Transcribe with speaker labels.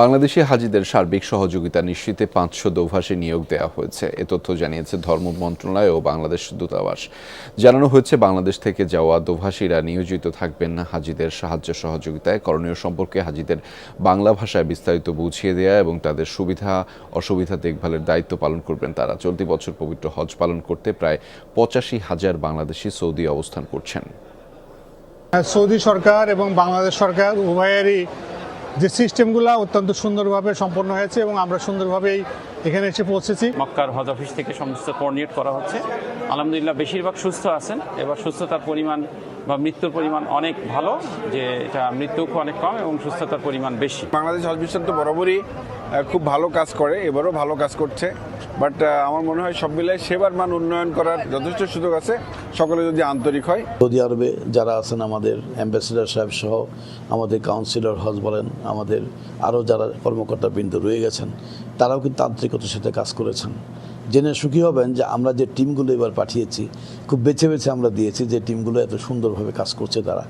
Speaker 1: বাংলাদেশি হাজিদের সার্বিক সহযোগিতা নিশ্চিতে পাঁচশো দোভাষী নিয়োগ দেওয়া হয়েছে। এ তথ্য জানিয়েছে ধর্ম মন্ত্রণালয় ও বাংলাদেশ দূতাবাস। জানানো হয়েছে, বাংলাদেশ থেকে যাওয়া দোভাষীরা নিয়োজিত থাকবেন না হাজিদের সাহায্য সহযোগিতায়। করণীয় সম্পর্কে হাজিদের বাংলা ভাষায় বিস্তারিত বুঝিয়ে দেয়া এবং তাদের সুবিধা, অসুবিধা দেখভালের দায়িত্ব পালন করবেন তারা। চলতি বছর পবিত্র হজ পালন করতে প্রায় পঁচাশি হাজার বাংলাদেশি সৌদি অবস্থান করছেন।
Speaker 2: সৌদি সরকার এবং বাংলাদেশ সরকার উভয়েরই যে সিস্টেমগুলো অত্যন্ত সুন্দরভাবে সম্পন্ন হয়েছে এবং আমরা সুন্দরভাবেই এখানে এসে পৌঁছেছি।
Speaker 3: মক্কার হজ অফিস থেকে সমস্ত কোঅর্ডিনেট করা হচ্ছে। আলহামদুলিল্লাহ বেশিরভাগ সুস্থ আছেন। এবার সুস্থতার পরিমাণ বা মৃত্যুর পরিমাণ অনেক ভালো যে এটা মৃত্যু অনেক কম এবং সুস্থতার পরিমাণ বেশি।
Speaker 4: বাংলাদেশ হজ মিশন তো বরাবরই খুব ভালো কাজ করে এবারও ভালো কাজ করছে। বাট আমার মনে হয় সব মিলে সেবার মান উন্নয়ন করার যথেষ্ট সুযোগ আছে। সকলে যদি আন্তরিক হয়।
Speaker 5: সৌদি আরবে যারা আছেন আমাদের অ্যাম্বাসেডার সাহেব সহ আমাদের কাউন্সিলর হজ বলেন আমাদের আরও যারা কর্মকর্তা বৃন্দ রয়ে গেছেন তারাও কিন্তু তান্ত্রিকতার সাথে কাজ করেছেন। জেনে সুখী হবেন যে আমরা যে টিমগুলো এবার পাঠিয়েছি, খুব বেছে বেছে আমরা দিয়েছি যে টিমগুলো এত সুন্দরভাবে কাজ করছে তারা।